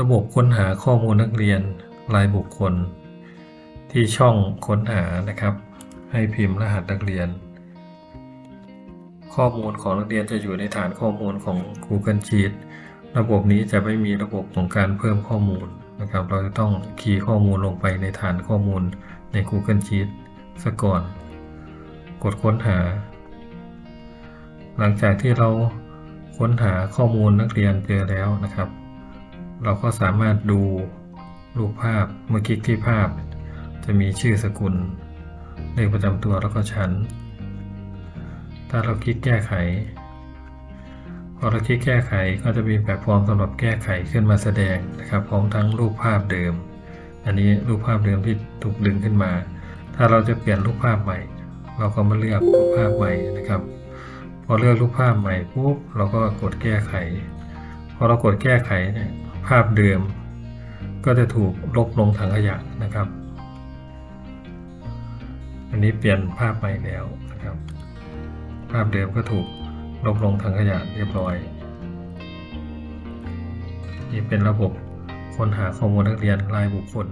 ระบบค้นหาข้อมูลนักเรียนรายบุคคล ที่ช่องค้นหานะครับ ให้พิมพ์รหัสนักเรียน ข้อมูลของนักเรียนจะอยู่ในฐานข้อมูลของ Google Sheet ระบบนี้จะไม่มีระบบของการเพิ่มข้อมูลนะครับ เราจะต้องคีย์ข้อมูลลงไปในฐานข้อมูลใน Google Sheet ซะก่อน กดค้นหา หลังจากที่เราค้นหาข้อมูลนักเรียนเจอแล้วนะครับ เราก็สามารถดูรูปภาพเมื่อคลิกที่ภาพ จะมีชื่อสกุล เลขประจำตัวแล้วก็ชั้น ถ้าเราคลิกแก้ไข พอเราคลิกแก้ไขก็จะมีแบบฟอร์มสำหรับแก้ไขขึ้นมาแสดงนะครับพร้อมทั้งรูปภาพเดิม อันนี้รูปภาพเดิมที่ถูกดึงขึ้นมา ถ้าเราจะเปลี่ยนรูปภาพใหม่ เราก็มาเลือกรูปภาพใหม่นะครับ พอเลือกรูปภาพใหม่ปุ๊บเราก็กดแก้ไข พอเรากดแก้ไขเนี่ย ภาพเดิม ก็จะถูกลบลงถังขยะนะครับ อันนี้เปลี่ยนภาพใหม่แล้วนะครับ ภาพเดิมก็ถูกลบลงถังขยะเรียบร้อย นี่เป็นระบบค้นหาข้อมูลนักเรียนรายบุคคล